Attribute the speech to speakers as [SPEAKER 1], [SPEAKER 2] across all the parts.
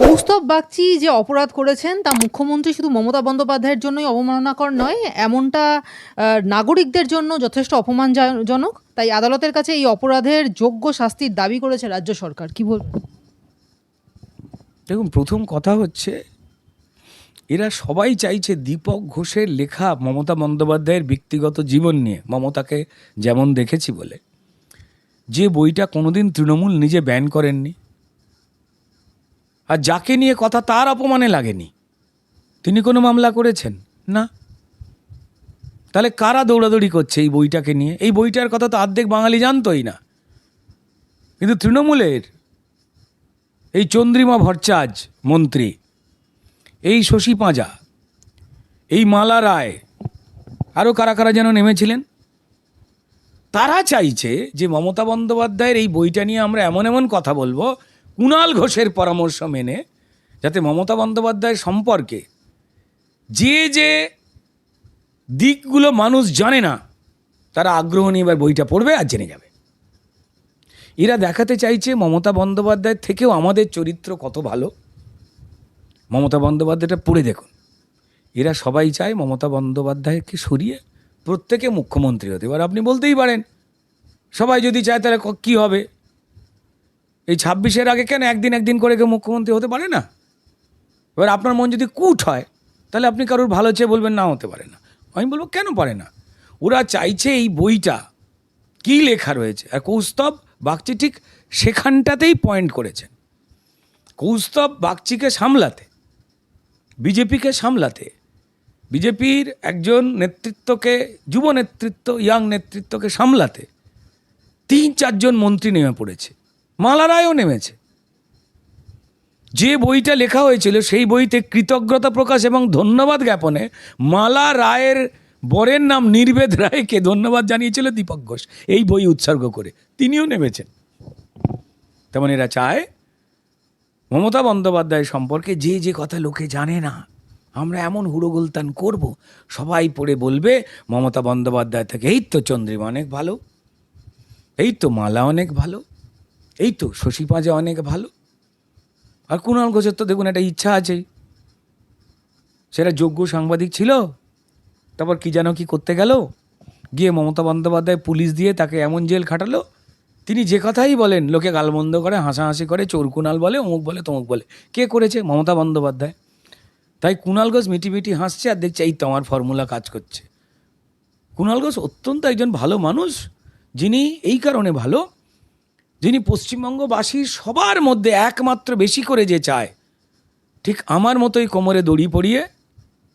[SPEAKER 1] কৌস্তব বাগচি যে অপরাধ করেছেন, তা মুখ্যমন্ত্রী শুধু মমতা বন্দ্যোপাধ্যায়ের জন্যই অবমাননাকর নয়, এমনটা নাগরিকদের জন্য যথেষ্ট অপমানজনক। তাই আদালতের কাছে এই অপরাধের যোগ্য শাস্তির দাবি করেছে রাজ্য সরকার। কি বলবেন
[SPEAKER 2] দেখুন, প্রথম কথা হচ্ছে, এরা সবাই চাইছে দীপক ঘোষের লেখা মমতা বন্দ্যোপাধ্যায়ের ব্যক্তিগত জীবন নিয়ে, মমতাকে যেমন দেখেছি বলে। যে বইটা কোনোদিন তৃণমূল নিজে ব্যান করেননি আর যাকে নিয়ে কথা তার অপমানে লাগেনি। তিনি কোনো মামলা করেছেন? না। তাহলে কারা দৌড়াদৌড়ি করছে এই বইটাকে নিয়ে? এই বইটার কথা তো অর্ধেক বাঙালি জানতোই না। কিন্তু তৃণমূলের এই চন্দ্রিমা ভট্টাচ মন্ত্রী, এই শশী পাঁজা, এই মালা রায় আরও কারা কারা যেন নেমেছিলেন? তারা চাইছে যে মমতা বন্দ্যোপাধ্যায়ের এই বইটা নিয়ে আমরা এমন এমন কথা বলব কুণাল ঘোষের পরামর্শ মেনে যাতে মমতা বন্দ্যোপাধ্যায়ের সম্পর্কে যে যে দিকগুলো মানুষ জানে না, তারা আগ্রহ নিয়ে এবার বইটা পড়বে আর জেনে যাবে। এরা দেখাতে চাইছে মমতা বন্দ্যোপাধ্যায়ের থেকেও আমাদের চরিত্র কত ভালো। মমতা বন্দ্যোপাধ্যায়টা পড়ে দেখুন। এরা সবাই চায় মমতা বন্দ্যোপাধ্যায়কে সরিয়ে প্রত্যেকে মুখ্যমন্ত্রী হতে। এবার আপনি বলতেই পারেন, সবাই যদি চায় তাহলে কী হবে? এই ছাব্বিশের আগে কেন একদিন একদিন করে কেউ মুখ্যমন্ত্রী হতে পারে না? এবার আপনার মন যদি কুট হয়, তাহলে আপনি কারোর ভালো চেয়ে বলবেন না হতে পারে না। আমি বলব, কেন পারে না? ওরা চাইছে এই বইটা। কী লেখা রয়েছে? আর কৌস্তব বাগচি ঠিক সেখানটাতেই পয়েন্ট করেছেন। কৌস্তব বাগচিকে সামলাতে, বিজেপিকে সামলাতে, বিজেপির একজন নেতৃত্বকে, যুব নেতৃত্ব, ইয়াং নেতৃত্বকে সামলাতে, তিন চারজন মন্ত্রী নেমে পড়েছে। মালা রায়ও নেমেছে। যে বইটা লেখা হয়েছিল সেই বইতে কৃতজ্ঞতা প্রকাশ এবং ধন্যবাদ জ্ঞাপনে মালা রায়ের বরের নাম নির্বেদ রায়কে ধন্যবাদ জানিয়েছিল দীপক ঘোষ। এই বই উৎসর্গ করে। তিনিও নেমেছেন। তেমন এরা চায় মমতা বন্দ্যোপাধ্যায় সম্পর্কে যে যে কথা লোকে জানে না, আমরা এমন হুড়োগুলতান করব, সবাই পড়ে বলবে, মমতা বন্দ্যোপাধ্যায় থেকে, এই তো চন্দ্রিমা অনেক ভালো, এই তো মালা অনেক ভালো। এই তো শশী পাঁজা অনেক ভালো। আর কুণাল ঘোষের তো দেখুন একটা ইচ্ছা আছে সেটা যোগ্য সাংবাদিক ছিল, তারপর কি যেন কি করতে গেল, গিয়ে মমতা বন্দ্যোপাধ্যায় পুলিশ দিয়ে তাকে এমন জেল খাটালো, তিনি যে কথাই বলেন, লোকে গালমন্দ করে, হাসাহাসি করে, চোর কুণাল বলে, অমুক বলে, তমুক বলে, কে করেছে? মমতা বন্দ্যোপাধ্যায়। তাই কুণাল ঘোষ মিটি মিটি হাসছে আর দেখছে, এই তো আমার ফর্মুলা কাজ করছে। কুণাল ঘোষ অত্যন্ত একজন ভালো মানুষ, যিনি এই কারণে ভালো যিনি পশ্চিমবঙ্গবাসীর সবার মধ্যে একমাত্র বেশি করে যে চায়, ঠিক আমার মতোই কোমরে দড়ি পড়িয়ে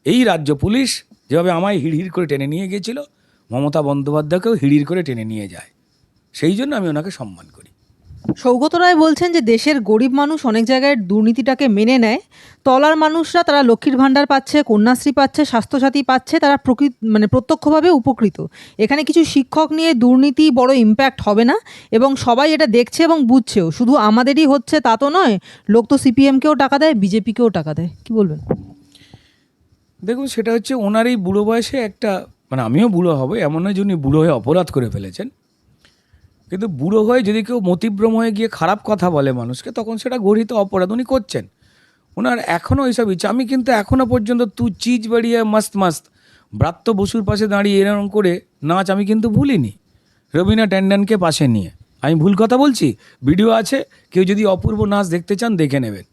[SPEAKER 2] এই রাজ্য পুলিশ যেভাবে আমায় হিড়হিড় করে টেনে নিয়ে গিয়েছিল, মমতা বন্দ্যোপাধ্যায়কেও হিড়হিড় করে টেনে নিয়ে যায়। সেই জন্য আমি ওনাকে সম্মান করি।
[SPEAKER 1] সৌগত রায় বলছেন যে দেশের গরিব মানুষ অনেক জায়গায় দুর্নীতিটাকে মেনে নেয়। তলার মানুষরা তারা লক্ষ্মীর ভাণ্ডার পাচ্ছে, কন্যাশ্রী পাচ্ছে, স্বাস্থ্যসাথী পাচ্ছে, তারা প্রকৃত মানে প্রত্যক্ষভাবে উপকৃত। এখানে কিছু শিক্ষক নিয়ে দুর্নীতি বড় ইম্প্যাক্ট হবে না এবং সবাই এটা দেখছে এবং বুঝছেও। শুধু আমাদেরই হচ্ছে তা তো নয়, লোক তো সিপিএমকেও টাকা দেয়, বিজেপিকেও টাকা দেয়। কি বলবেন?
[SPEAKER 2] দেখুন, সেটা হচ্ছে ওনার এই বুড়ো বয়সে একটা মানে আমিও বুড়ো হব, এমন নয় যে উনি বুড়ো হয়ে অপরাধ করে ফেলেছেন। কিন্তু বুড়ো হয়ে যদি কেউ মতিভ্রম হয়ে গিয়ে খারাপ কথা বলে মানুষকে, তখন সেটা গঠিত অপরাধ উনি করছেন। ওনার এখনও এইসব ইচ্ছা। আমি কিন্তু এখনও পর্যন্ত তু চিজ বাড়িয়ে মস্ত মাস্ত ব্রাত্য বসুর পাশে দাঁড়িয়ে এরকম করে নাচ আমি কিন্তু ভুলিনি। রবীনা ট্যান্ডনকে পাশে নিয়ে। আমি ভুল কথা বলছি? ভিডিও আছে। কেউ যদি অপূর্ব নাচ দেখতে চান, দেখে নেবেন।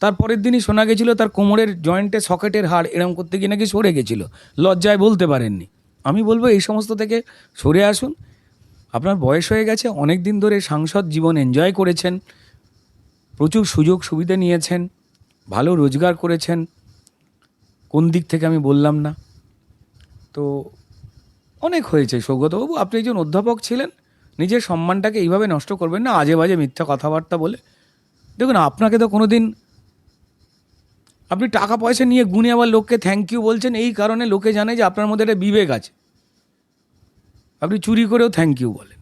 [SPEAKER 2] তার পরের দিনই শোনা গেছিল তার কোমরের জয়েন্টে সকেটের হাড় এরম করতে গিয়ে নাকি সরে গেছিল। লজ্জায় বলতে পারেননি। আমি বলব এই সমস্ত থেকে সরে আসুন। আপনার বয়স হয়ে গেছে অনেক দিন ধরে সাংসদ জীবন এনজয় করেছেন, প্রচুর সুযোগ সুবিধা নিয়েছেন, ভালো রোজগার করেছেন, কোন দিক থেকে আমি বললাম না। তো অনেক হয়েছে সৌগতবাবু আপনি একজন অধ্যাপক ছিলেন, নিজের সম্মানটাকে এইভাবে নষ্ট করবেন না আজে বাজে মিথ্যা কথাবার্তা বলে। দেখুন, আপনাকে তো কোনো দিন আপনি টাকা পয়সা নিয়ে গুনে আবার লোককে থ্যাংক ইউ বলছেন, এই কারণে লোকে জানে যে আপনার মধ্যে একটা বিবেক আছে। আপনি চুরি করেও থ্যাংক ইউ বলেন,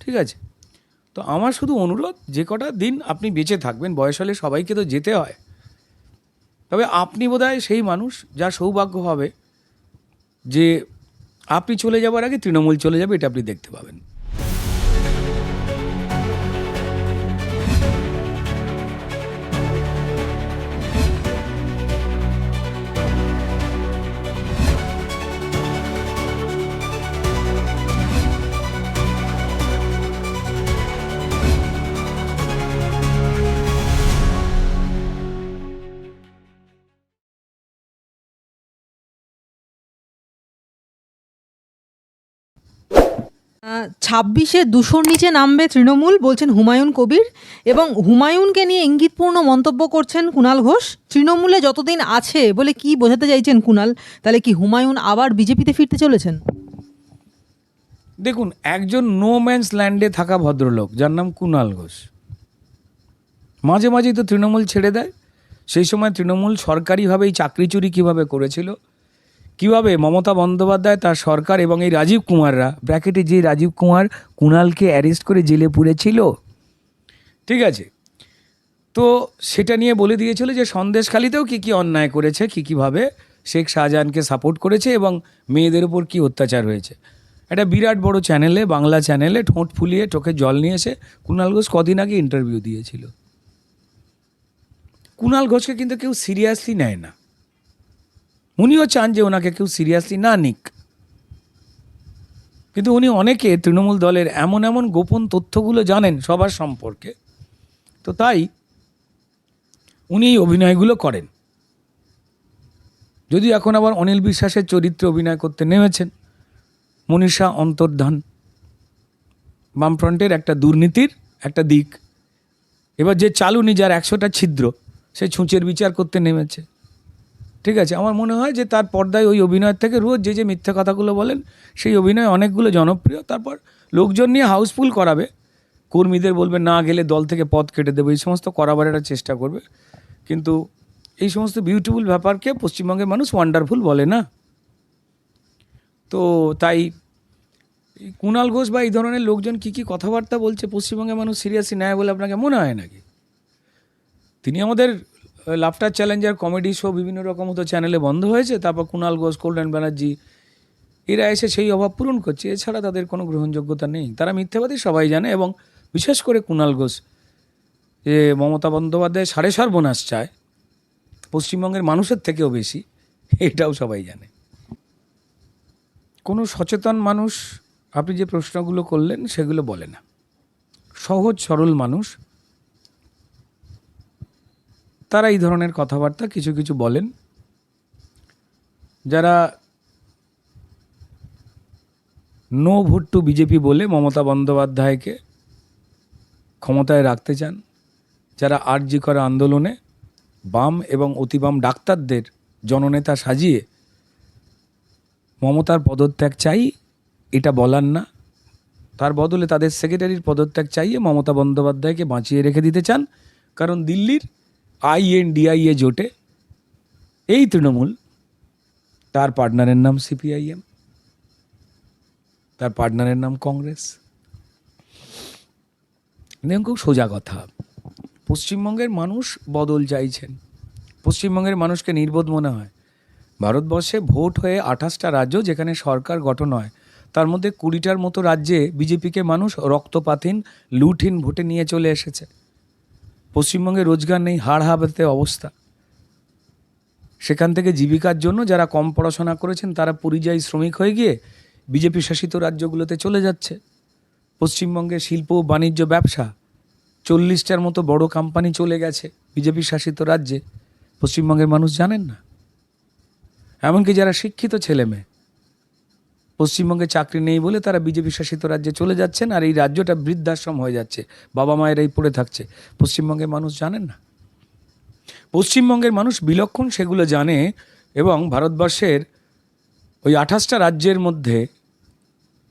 [SPEAKER 2] ঠিক আছে? তো আমার শুধু অনুরোধ, যে কটা দিন আপনি বেঁচে থাকবেন, বয়স হলে সবাইকে তো যেতে হয়। তবে আপনি বোধহয় সেই মানুষ যা সৌভাগ্য হবে যে আপনি চলে যাবার আগে তৃণমূল চলে যাবে, এটা আপনি দেখতে পাবেন।
[SPEAKER 1] ছাব্বিশে দুশোর নিচে নামবে তৃণমূল, বলছেন হুমায়ুন কবির। এবং হুমায়ুনকে নিয়ে ইঙ্গিতপূর্ণ মন্তব্য করছেন কুণাল ঘোষ। তৃণমূলে যতদিন আছে বলে কি বোঝাতে চাইছেন কুণাল তাহলে কি হুমায়ুন আবার বিজেপিতে ফিরতে চলেছেন?
[SPEAKER 2] দেখুন, একজন নো ম্যানস ল্যান্ডে থাকা ভদ্রলোক, যার নাম কুণাল ঘোষ। মাঝে মাঝেই তো তৃণমূল ছেড়ে দেয়। সেই সময় তৃণমূল সরকারিভাবেই চাকরি চুরি কীভাবে করেছিল কীভাবে মমতা বন্দ্যোপাধ্যায় তার সরকার এবং এই রাজীব কুমাররা, ব্র্যাকেটে যে রাজীব কুমার কুণালকে অ্যারেস্ট করে জেলে পুরেছিল? ঠিক আছে। তো সেটা নিয়ে বলে দিয়েছিল যে সন্দেশখালিতেও কী কী অন্যায় করেছে, কী কীভাবে শেখ শাহজাহানকে সাপোর্ট করেছে এবং মেয়েদের উপর কী অত্যাচার হয়েছে। একটা বিরাট বড় চ্যানেলে, বাংলা চ্যানেলে ঠোঁট ফুলিয়ে চোখে জল নিয়ে এসে কুণাল ঘোষ কদিন আগে ইন্টারভিউ দিয়েছিল। কুণাল ঘোষকে কিন্তু কেউ সিরিয়াসলি নেয় না। উনিও চান যে ওনাকে কেউ সিরিয়াসলি না নিক। কিন্তু উনি অনেকে তৃণমূল দলের এমন এমন গোপন তথ্যগুলো জানেন সবার সম্পর্কে। তো তাই উনি এই অভিনয়গুলো করেন। যদি এখন আবার অনিল বিশ্বাসের চরিত্রে অভিনয় করতে নেমেছেন। মনীষা অন্তর্ধান। বামফ্রন্টের একটা দুর্নীতির একটা দিক। এবার যে চালুনি যার একশোটা ছিদ্র, সে ছুঁচের বিচার করতে নেমেছে। ঠিক আছে? আমার মনে হয় যে তার পর্দায় ওই অভিনয়ের থেকে রোজ যে যে মিথ্যা কথাগুলো বলেন, সেই অভিনয় অনেকগুলো জনপ্রিয়। তারপর লোকজন নিয়ে হাউসফুল করাবে। কর্মীদের বলবে, না গেলে দল থেকে পদ কেটে দেবে। এই সমস্ত করাবার একটা চেষ্টা করবে। কিন্তু এই সমস্ত বিউটিফুল ব্যাপারকে পশ্চিমবঙ্গের মানুষ ওয়ান্ডারফুল বলে না। তো তাই কুণাল ঘোষ বা এই ধরনের লোকজন কী কী কথাবার্তা বলছে পশ্চিমবঙ্গের মানুষ? সিরিয়াসলি নেয় বলে আপনাকে মনে হয় নাকি? তিনি আমাদের লাফটার চ্যালেঞ্জার কমেডি শো বিভিন্ন রকম মতো চ্যানেলে বন্ধ হয়েছে, তারপর কুণাল ঘোষ কল্যাণ ব্যানার্জি, এরা এসে সেই অভাব পূরণ করছে। এছাড়া তাদের কোনো গ্রহণযোগ্যতা নেই। তারা মিথ্যাবাদী সবাই জানে এবং বিশেষ করে কুণাল ঘোষ, যে মমতা বন্দ্যোপাধ্যায় সাড়ে সর্বনাশ চায়, পশ্চিমবঙ্গের মানুষের থেকেও বেশি, এটাও সবাই জানে। কোনো সচেতন মানুষ, আপনি যে প্রশ্নগুলো করলেন, সেগুলো বলে না। সহজ, সরল মানুষ তারা এই ধরনের কথাবার্তা কিছু কিছু বলেন। যারা নো ভোট টু বিজেপি বলে মমতা বন্দ্যোপাধ্যায়কে ক্ষমতায় রাখতে চান, যারা আরজি করা আন্দোলনে বাম এবং অতিবাম ডাক্তারদের জননেতা সাজিয়ে মমতার পদত্যাগ চাই, এটা বলার না। তার বদলে তাদের সেক্রেটারির পদত্যাগ চাইয়ে মমতা বন্দ্যোপাধ্যায়কে বাঁচিয়ে রেখে দিতে চান, কারণ দিল্লির আইএনডিআইএ জোটে এই তৃণমূল, তার পার্টনারের নাম সিপিআইএম, তার পার্টনারের নাম কংগ্রেস। খুব সোজা কথা। পশ্চিমবঙ্গের মানুষ বদল চাইছেন। পশ্চিমবঙ্গের মানুষকে নির্বোধ মনে হয়। ভারতবর্ষে ভোট হয়ে আঠাশটা রাজ্য যেখানে সরকার গঠন হয়, তার মধ্যে কুড়িটার মতো রাজ্যে বিজেপিকে মানুষ রক্তপাতহীন লুটহীন ভোটে নিয়ে চলে এসেছে। পশ্চিমবঙ্গে রোজগার নেই, হাড় হাবাতে অবস্থা। সেখান থেকে জীবিকার জন্য যারা কম পড়াশোনা করেছেন, তারা পরিযায়ী শ্রমিক হয়ে গিয়ে বিজেপি শাসিত রাজ্যগুলোতে চলে যাচ্ছে। পশ্চিমবঙ্গে শিল্প বাণিজ্য ব্যবসা চল্লিশটার মতো বড় কোম্পানি চলে গেছে বিজেপি শাসিত রাজ্যে। পশ্চিমবঙ্গের মানুষ জানেন না। এমনকি যারা শিক্ষিত ছেলে মেয়ে পশ্চিমবঙ্গে চাকরি নেই বলে তারা বিজেপি শাসিত রাজ্যে চলে যাচ্ছেন আর এই রাজ্যটা বৃদ্ধাশ্রম হয়ে যাচ্ছে। বাবা মায়েরাই পড়ে থাকছে। পশ্চিমবঙ্গের মানুষ জানেন না। পশ্চিমবঙ্গের মানুষ বিলক্ষণ সেগুলো জানে এবং ভারতবর্ষের ওই আঠাশটা রাজ্যের মধ্যে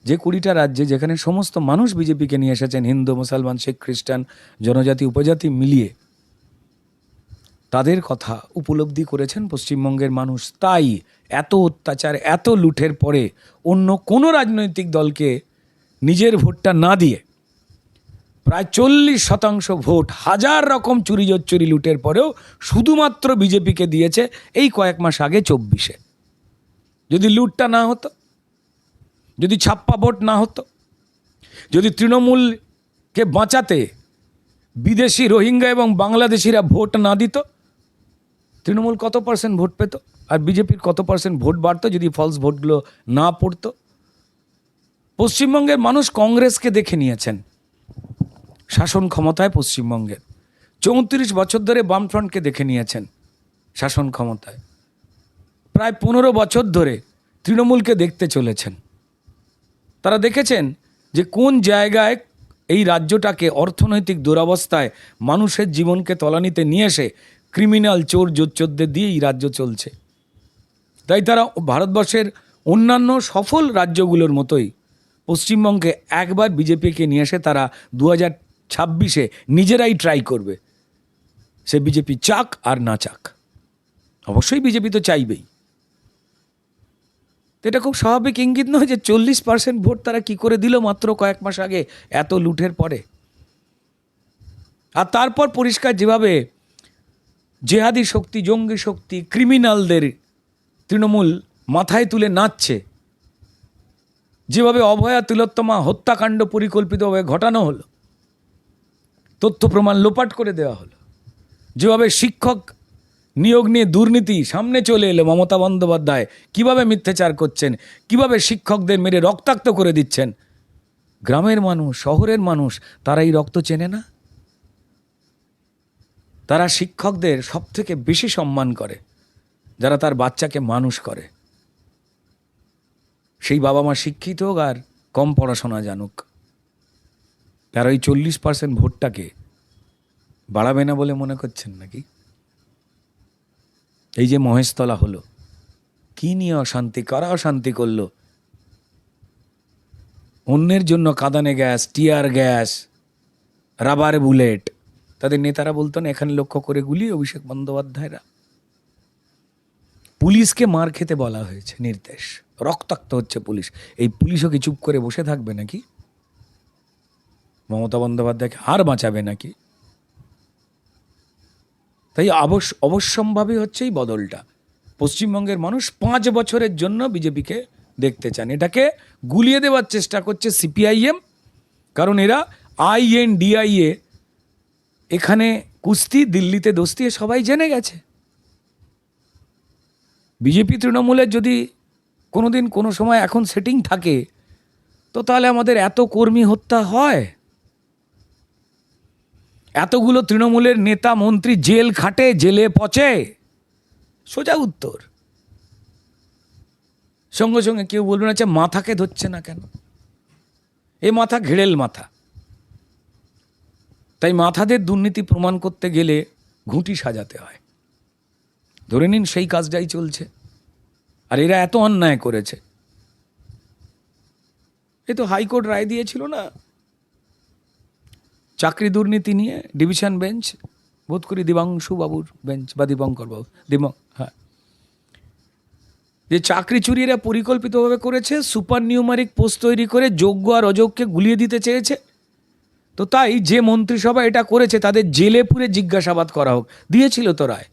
[SPEAKER 2] যে কুড়িটা রাজ্যে যেখানে সমস্ত মানুষ বিজেপিকে নিয়ে এসেছেন, হিন্দু, মুসলমান, শিখ, খ্রিস্টান, জনজাতি, উপজাতি মিলিয়ে তাদের কথা উপলব্ধি করেছেন পশ্চিমবঙ্গের মানুষ। তাই এত অত্যাচার, এত লুঠের পরে অন্য কোনো রাজনৈতিক দলকে নিজের ভোটটা না দিয়ে প্রায় চল্লিশ শতাংশ ভোট, হাজার রকম চুরি জচ্চুরি লুটের পরেও শুধুমাত্র বিজেপিকে দিয়েছে এই কয়েক মাস আগে চব্বিশে। যদি লুটটা না হতো, যদি ছাপ্পা ভোট না হতো, যদি তৃণমূলকে বাঁচাতে বিদেশি রোহিঙ্গা এবং বাংলাদেশিরা ভোট না দিত তৃণমূল কত পার্সেন্ট ভোট পেত? আর বিজেপির কত পার্সেন্ট ভোট বাড়তো যদি ফলস ভোটগুলো না পড়তো? পশ্চিমবঙ্গের মানুষ কংগ্রেসকে দেখে নিয়েছেন। শাসন ক্ষমতায় পশ্চিমবঙ্গের। চৌত্রিশ বছর ধরে বামফ্রন্টকে দেখে নিয়েছেন শাসন ক্ষমতায়। প্রায় পনেরো বছর ধরে তৃণমূলকে দেখতে চলেছেন। তারা দেখেছেন যে কোন জায়গায় এই রাজ্যটাকে অর্থনৈতিক দুরবস্থায় মানুষের জীবনকে তলানিতে নিয়ে এসে ক্রিমিনাল চোর জোচ্চোরদের দিয়ে এই রাজ্য চলছে। তাই তারা ভারতবর্ষের অন্যান্য সফল রাজ্যগুলোর মতোই পশ্চিমবঙ্গে একবার বিজেপিকে নিয়ে এসে তারা দু হাজার ছাব্বিশে নিজেরাই ট্রাই করবে। সে বিজেপি চাক আর না চাক। অবশ্যই বিজেপি তো চাইবেই। এটা খুব স্বাভাবিক ইঙ্গিত নয় যে চল্লিশ পার্সেন্ট ভোট তারা কি করে দিল মাত্র কয়েক মাস আগে এত লুঠের পরে। আর তারপর পরিষ্কার যেভাবে জেহাদি শক্তি, জঙ্গি শক্তি, ক্রিমিনালদের তৃণমূল মাথায় তুলে নাচছে। যেভাবে অভয়া তিলোত্তমা হত্যাকাণ্ড পরিকল্পিতভাবে ঘটানো হলো, তথ্য প্রমাণ লোপাট করে দেওয়া হলো। যেভাবে শিক্ষক নিয়োগ নিয়ে দুর্নীতি সামনে চলে এলো মমতা বন্দ্যোপাধ্যায়, কীভাবে মিথ্যাচার করছেন, কীভাবে শিক্ষকদের মেরে রক্তাক্ত করে দিচ্ছেন। গ্রামের মানুষ, শহরের মানুষ, তারা এই রক্ত চেনে না? তারা শিক্ষকদের সব থেকে বেশি সম্মান করে, যারা তার বাচ্চাকে মানুষ করে। সেই বাবা মা শিক্ষিত হোক আর কম পড়াশোনা জানুক। তার ওই চল্লিশ পার্সেন্ট ভোটটাকে বাড়াবে না বলে মনে করছেন নাকি? এই যে মহেশতলা হলো, কি নিয়ে অশান্তি, কারা অশান্তি করল? অন্যের জন্য কাদানে gas, tear gas, rubber bullet তাদের নেতারা বলতেন, এখানে লক্ষ্য করে গুলি অভিষেক বন্দ্যোপাধ্যায়রা। পুলিশকে মার খেতে বলা হয়েছে, নির্দেশ। রক্তাক্ত হচ্ছে পুলিশ। এই পুলিশও কি চুপ করে বসে থাকবে নাকি? মমতা বন্দ্যোপাধ্যায়কে আর বাঁচাবে নাকি? তাই অবশ্য অবশ্যম্ভাবী হচ্ছে এই বদলটা। পশ্চিমবঙ্গের মানুষ পাঁচ বছরের জন্য বিজেপিকে দেখতে চান। এটাকে গুলিয়ে দেওয়ার চেষ্টা করছে সিপিআইএম, কারণ এরা আইএন ডিআইএ এখানে কুস্তি, দিল্লিতে দোস্তি সবাই জেনে গেছে। বিজেপি, তৃণমূলের যদি কোনো দিন কোনো সময় এখন সেটিং থাকে, তো তাহলে আমাদের এত কর্মী হত্যা হয়। এতগুলো তৃণমূলের নেতা, মন্ত্রী জেল খাটে, জেলে পচে, সোজা উত্তর। সঙ্গে সঙ্গে কেউ বলবে না যে মাথাকে ধরছে না কেন? এ মাথা ঘেড়েল মাথা। তাই মাথাদের দুর্নীতি প্রমাণ করতে গেলে ঘুঁটি সাজাতে হয়। ধরে নিন সেই কাজটাই চলছে। আর এরা এত অন্যায় করেছে। এ তো হাইকোর্ট রায় দিয়েছিল না? চাকরি দুর্নীতি নিয়ে ডিভিশন বেঞ্চ, বোধ করি দিবাংশু বাবুর বেঞ্চ বা দীপঙ্কর বাবু, দিব হ্যাঁ। যে চাকরি চুরি এরা পরিকল্পিতভাবে করেছে, সুপার নিউমারিক পোস্ট তৈরি করে যোগ্য আর অযোগ্যকে গুলিয়ে দিতে চেয়েছে তো তাই যে মন্ত্রিসভা এটা করেছে, তাদের জেলে পুরে জিজ্ঞাসাবাদ করা হোক। দিয়েছিল তো রায়।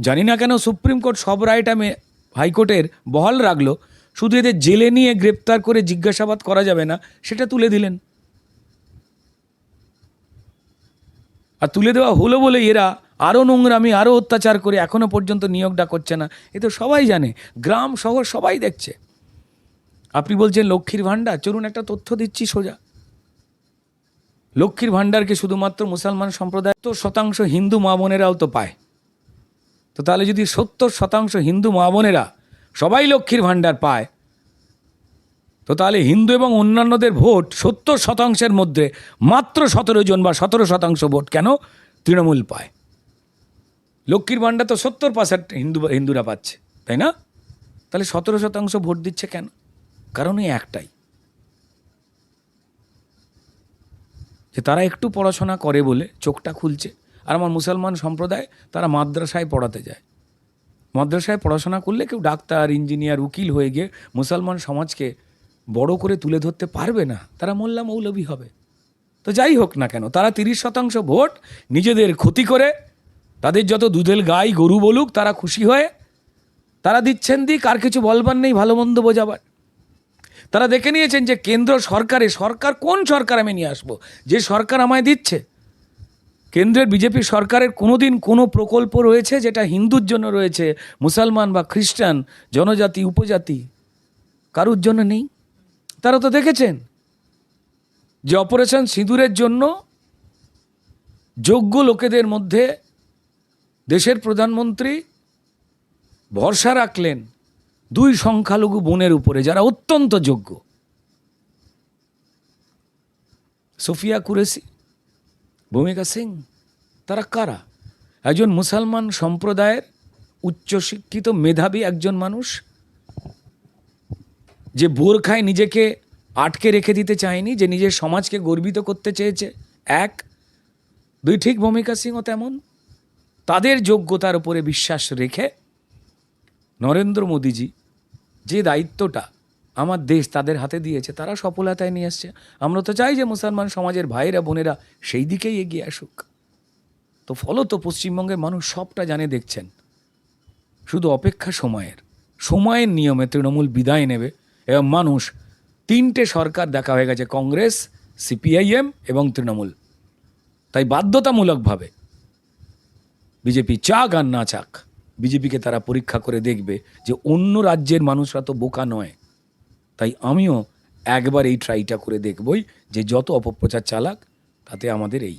[SPEAKER 2] জানি না কেন সুপ্রিম কোর্ট সব রায়টা মে হাইকোর্টের বহাল রাখল। শুধু এদের জেলে নিয়ে গ্রেপ্তার করে জিজ্ঞাসাবাদ করা যাবে না, সেটা তুলে দিলেন। আর তুলে দেওয়া হলো বলে এরা আরও নোংরামি আরও অত্যাচার করে এখনও পর্যন্ত নিয়োগটা করছে না। এ তো সবাই জানে, গ্রাম শহর সবাই দেখছে। আপনি বলছেন লক্ষ্মীর ভাণ্ডার, চলুন একটা তথ্য দিচ্ছি সোজা। লক্ষ্মীর ভাণ্ডারকে শুধুমাত্র মুসলমান সম্প্রদায় তো শতাংশ হিন্দু মা বোনেরাও তো পায়। তো তাহলে যদি সত্তর শতাংশ হিন্দু মা বোনেরা সবাই লক্ষ্মীর ভাণ্ডার পায়, তো তাহলে হিন্দু এবং অন্যান্যদের ভোট সত্তর শতাংশের মধ্যে মাত্র সতেরো জন বা সতেরো শতাংশ ভোট কেন তৃণমূল পায়? লক্ষ্মীর ভাণ্ডার তো সত্তর পার্সেন্ট হিন্দু, হিন্দুরা পাচ্ছে, তাই না? তাহলে সতেরো শতাংশ ভোট দিচ্ছে কেন? কারণ এই একটাই। যে তারা একটু পড়াশোনা করে বলে চোখটা খুলছে। আর আমার মুসলমান সম্প্রদায় তারা মাদ্রাসায় পড়াতে যায়। মাদ্রাসায় পড়াশোনা করলে কেউ ডাক্তার, ইঞ্জিনিয়ার, উকিল হয়ে গিয়ে মুসলমান সমাজকে বড় করে তুলে ধরতে পারবে না। তারা মোল্লা মৌলবী হবে। তো যাই হোক না কেন, তারা তিরিশ শতাংশ ভোট নিজেদের ক্ষতি করে, তাদের যত দুধেল গাই গরু বলুক তারা খুশি হয়ে, তারা দিচ্ছেন দিক, আর কিছু বলবার নেই, ভালো মন্দ বোঝাবার। তারা দেখে নিয়েছেন যে কেন্দ্র সরকারে, সরকার কোন সরকার আমি নিয়ে আসব? যে সরকার আমায় দিচ্ছে। কেন্দ্রের বিজেপি সরকারের কোনো দিন কোনো প্রকল্প রয়েছে যেটা হিন্দুর জন্য রয়েছে, মুসলমান বা খ্রিস্টান, জনজাতি, উপজাতি? কারুর জন্য নেই? তারা তো দেখেছেন যে অপারেশন সিঁদুরের জন্য যোগ্য লোকেদের মধ্যে দেশের প্রধানমন্ত্রী ভরসা রাখলেন। দুই সংখ্যালঘু বোনের উপরে যারা অত্যন্ত যোগ্য। সোফিয়া কুরেসি ভূমিকা সিং, তারা কারা? একজন মুসলমান সম্প্রদায়ের উচ্চশিক্ষিত মেধাবী একজন মানুষ, যে বোরখায় নিজেকে আটকে রেখে দিতে চায়নি, যে নিজের সমাজকে গর্বিত করতে চেয়েছে, এক। দুই, ঠিক ভূমিকা সিংও তেমন। তাদের যোগ্যতার উপরে বিশ্বাস রেখে নরেন্দ্র মোদীজি যে দায়িত্বটা আমার দেশ তাদের হাতে দিয়েছে, তারা সফলতায় নিয়ে আসছে আমরা তো চাই যে মুসলমান সমাজের ভাইয়েরা, বোনেরা সেই দিকেই এগিয়ে আসুক। তো ফলত পশ্চিমবঙ্গের মানুষ সবটা জানে, দেখছেন। শুধু অপেক্ষা সময়ের। সময়ের নিয়মে তৃণমূল বিদায় নেবে। এবং মানুষ, তিনটে সরকার দেখা হয়ে গেছে, কংগ্রেস, সিপিআইএম এবং তৃণমূল। তাই বাধ্যতামূলকভাবে বিজেপি চাক আর না চাক বিজেপিকে তারা পরীক্ষা করে দেখবে যে অন্য রাজ্যের মানুষরা তো বোকা নয়। তাই আমিও একবার এই ট্রাইটা করে দেখবই যে যত অপপ্রচার চালাক, তাতে আমাদের এই